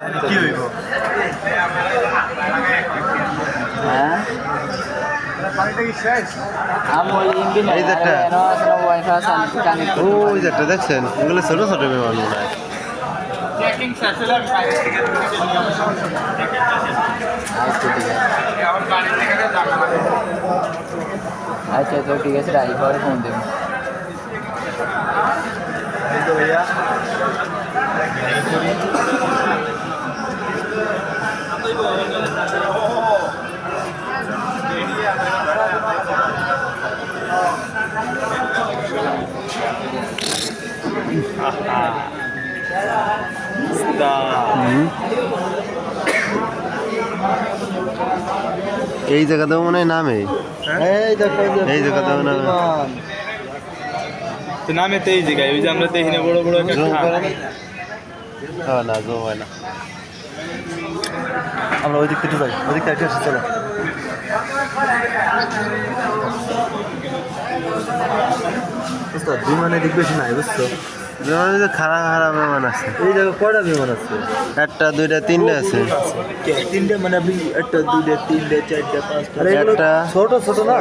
কি হইব? হ্যাঁ? এই যে একটা। এনো আসলে ওয়াইফাই শান্তি কানেক্ট ও ওই যে দেখছেন এগুলো ছোট ছোট বিমান মনে হয় আচ্ছা ঠিক আছে আচ্ছা তো ঠিক আছে রাই পরে ফোন দেবো ভাইয়া। এই জায়গাতেও মনে হয় নামে? এই জায়গাতেও নামে। তো নামে তো এই জায়গায় ওই যে আমরা তো এখানে বড় বড় না? জুম হয় না। আমরা ওই দিক থেকে যাই ওই দিক থেকে আসি চলো। বুঝতো বিমানে দিক বেশি নাই বুঝছ? বিমানে যে খারাপ খারাপ বিমান আছে। এই জায়গায় কয়টা বিমান আছে? একটা দুইটা তিনটা আছে। তিনটে মানে একটা দুইটা তিনটে চারটে পাঁচটা? একটা ছোট ছোট না?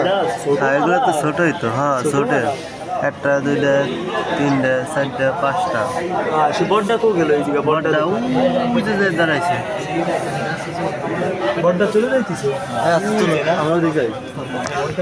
হ্যাঁ এগুলো তো ছোটই তো হ্যাঁ ছোট একটা দুইটা তিনটা চারটা পাঁচটা। হ্যাঁ সে বড়টা কো গেল এই জায়গা বড়টা বড়টা ওই যে যে দাঁড়াইছে। বড়টা চলে যাইতেছে? হ্যাঁ চলো। আমরা যাই।